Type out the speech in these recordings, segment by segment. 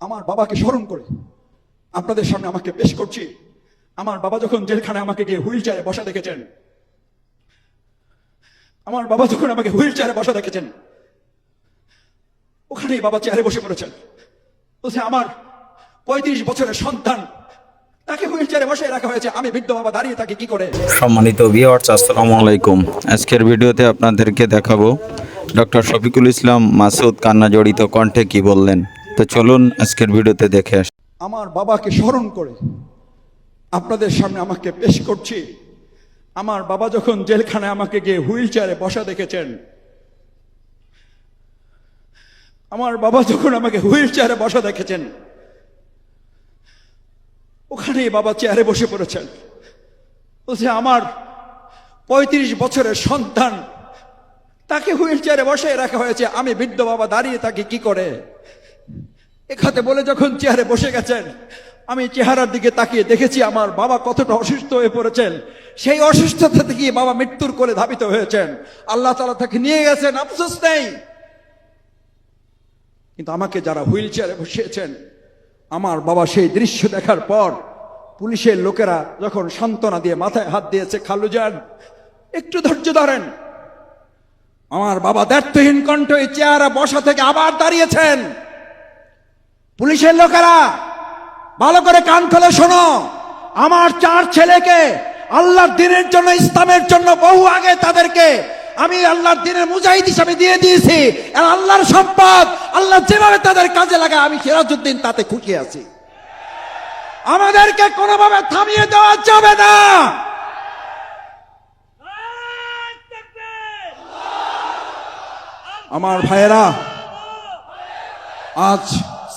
আমার বাবাকে স্মরণ করে। আপনাদের সামনে আমাকে পেশ করছি। আমার বাবা যখন জেলখানে আমাকে গিয়ে হুইল চেয়ারে বসা দেখেছেন, আমার বাবা যখন আমাকে হুইল চেয়ারে বসা দেখেছেন, ওখানেই বাবা চেয়ারে বসে পড়েছেন। বলছে, আমার পঁয়ত্রিশ বছরের সন্তান, তাকে হুইল চেয়ারে রাখা হয়েছে। আমি বৃদ্ধ দাঁড়িয়ে করে? সম্মানিত ভিউয়ার্স আসসালামু আলাইকুম। আজকের ভিডিওতে আপনাদেরকে দেখাবো ডক্টর শফিকুল ইসলাম মাসুদ কান্না জড়িত কণ্ঠে কি বললেন। তো চলুন আজকের ভিডিওতে দেখে আসি। আমার বাবাকে স্মরণ করে আপনাদের সামনে আমাকে পেশ করছি। আমার বাবা যখন জেলখানে আমাকে গিয়ে হুইল চেয়ারে বসা দেখেছেন, আমার বাবা যখন আমাকে হুইল চেয়ারে বসা দেখেছেন, ওখানেই বাবা চেয়ারে বসে পড়েছেন। বলছে, আমার পঁয়ত্রিশ বছরের সন্তান, তাকে হুইল চেয়ারে বসে রাখা হয়েছে। আমি বৃদ্ধ বাবা, দাঁড়িয়ে থাকি কি করে? এখাতে বলে যখন চেয়ারে বসে গেছেন, আমি চেহারার দিকে তাকিয়ে দেখেছি আমার বাবা কতটা অসুস্থ হয়ে পড়েছেন। সেই অসুস্থতা থেকে বাবা মৃত্যুর কোলে ধাবিত হয়েছেন। আল্লাহ তালা তাকে নিয়ে গেছেন, আফসোস নেই। কিন্তু আমাকে যারা হুইল চেয়ারে বসিয়েছেন, আমার বাবা সেই দৃশ্য দেখার পর পুলিশের লোকেরা যখন সান্ত্বনা দিয়ে মাথায় হাত দিয়েছে, খালু যান, একটু ধৈর্য ধরেন। আমার বাবা দায়িত্বহীন কণ্ঠ এই চেয়ারে বসা থেকে আবার দাঁড়িয়েছেন। পুলিশের লোকেরা, ভালো করে কান খুলে শোনো। আমার চার ছেলেকে আল্লাহর দিনের জন্য, ইসলামের জন্য বহু আগে তাদেরকে আমি আল্লাহর দিনের মুজাহিদ হিসাবে দিয়ে দিয়েছি। আর আল্লাহর সম্পদ, আল্লাহ যেভাবে তাদের কাজে লাগায়, আমি সিরাজউদ্দিন তাতে খুশি আছি। আমাদেরকে কোনোভাবে থামিয়ে দেওয়া যাবে না। আমার ভাইয়েরা, আজ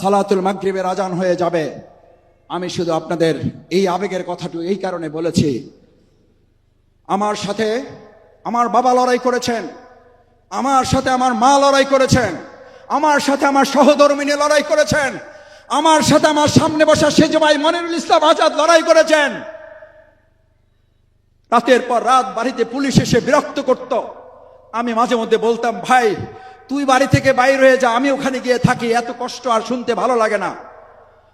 সালাতুল মাগরিবের আজান হয়ে যাবে। আমি শুধু আপনাদের এই আবেগের কথাটু এই কারণে বলেছি। আমার সাথে আমার বাবা লড়াই করেছেন। আমার সাথে আমার মা লড়াই করেছেন। আমার সাথে আমার সহধর্মিনী লড়াই করেছেন। আমার সাথে আমার সামনে বসা সেজ ভাই মনিরুল ইসলাম আজাদ লড়াই করেছেন। রাতের পর রাত বাড়িতে পুলিশ এসে বিরক্ত করত। আমি মাঝে মধ্যে বলতাম, ভাই তুই বাড়ি থেকে বাইর হয়ে যা, আমি ওখানে গিয়ে থাকি, এত কষ্ট আর শুনতে ভালো লাগে না।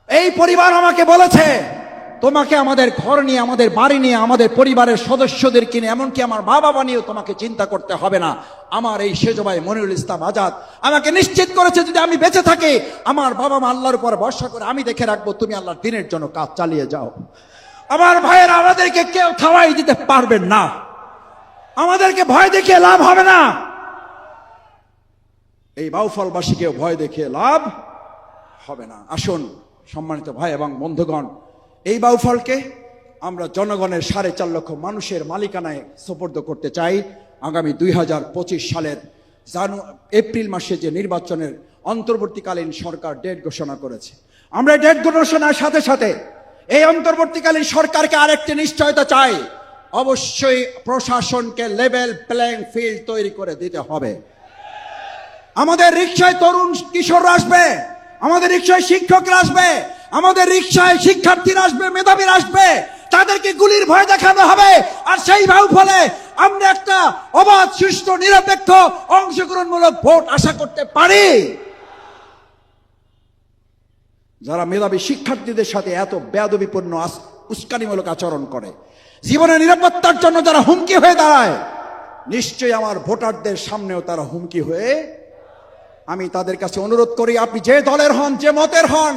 এই পরিবার আমাকে বলেছে, তোমাকে আমাদের ঘর নিয়ে, আমাদের বাড়ি নিয়ে, আমাদের পরিবারের সদস্যদের কিনে, এমনকি আমার মা বাবা নিয়েও তোমাকে চিন্তা করতে হবে না। আমার এই সেজ ভাই মনিরুল ইসলাম আজাদ আমাকে নিশ্চিত করেছে, যদি আমি বেঁচে থাকি, আমার বাবা মা আল্লাহর উপর ভরসা করে আমি দেখে রাখব, তুমি আল্লাহর দিনের জন্য কাজ চালিয়ে যাও। আমার ভাইয়ের আমাদেরকে কেউ খাওয়াই দিতে পারবেন না। আমাদেরকে ভয় দেখিয়ে লাভ হবে না। এই বাউফলবাসীকে ভয় দেখিয়ে লাভ হবে না। আসুন, সম্মানিত ভাই এবং বন্ধুগণ, এই বাউফলকে আমরা জনগণের সাড়ে চার লক্ষ মানুষের মালিকানায় সোপর্দ করতে চাই। আগামী দুই হাজার পঁচিশ সালের জানু, এপ্রিল মাসে যে নির্বাচনের অন্তর্বর্তীকালীন সরকার ডেট ঘোষণা করেছে, আমরা ডেট ঘোষণার সাথে সাথে এই অন্তর্বর্তীকালীন সরকারকে আরেকটি নিশ্চয়তা চাই। অবশ্যই প্রশাসনকে লেভেল প্লেইং ফিল্ড তৈরি করে দিতে হবে। আমাদের রিক্সায় তরুণ কিশোররা আসবে, আমাদের রিক্সায় শিক্ষকরা আসবে, আমাদের রিক্সায় শিক্ষার্থীরা আসবে, মেধাবীরা আসবে, তাদেরকে গুলির ভয় দেখানো হবে। আর সেই ভাব ফলে আমরা একটা অবাধ, সুষ্ঠু, নিরপেক্ষ, অংশগ্রহণমূলক ভোট আশা করতে পারি। যারা মেধাবী শিক্ষার্থীদের সাথে এত বেদবিপূর্ণ উস্কানিমূলক আচরণ করে, জীবনের নিরাপত্তার জন্য যারা হুমকি হয়ে দাঁড়ায়, নিশ্চয়ই আমার ভোটারদের সামনেও তারা হুমকি হয়ে আমি তাদের কাছে অনুরোধ করি, আপনি যে দলের হন, যে মতের হন,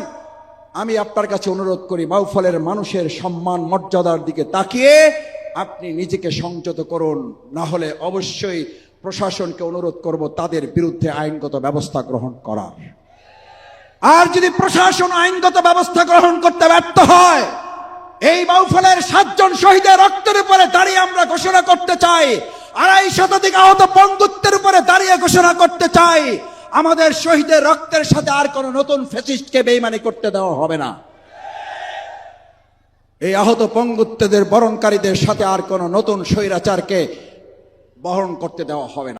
আমি আপনার কাছে অনুরোধ করি বাউফলের মানুষের সম্মান, মর্যাদার দিকে তাকিয়ে আপনি নিজেকে সংযত করুন। না হলে অবশ্যই প্রশাসনকে অনুরোধ করব তাদের বিরুদ্ধে আইনগত ব্যবস্থা গ্রহণ করার। আর যদি প্রশাসন আইনগত ব্যবস্থা গ্রহণ করতে ব্যর্থ হয়, এই বাউফলের সাতজন শহীদের রক্তের উপরে দাঁড়িয়ে আমরা ঘোষণা করতে চাই, আড়াই শতাধিক আহত বন্ধুত্বের উপরে দাঁড়িয়ে ঘোষণা করতে চাই আমাদের শহীদের রক্তের সাথে আর কোন নতুন ফেসিস্টকে বেইমানি করতে দেওয়া হবে না। এই আহত পঙ্গুত্বদের বরণকারীদের সাথে আর কোন নতুন স্বৈরাচারকে বহন করতে দেওয়া হবে না।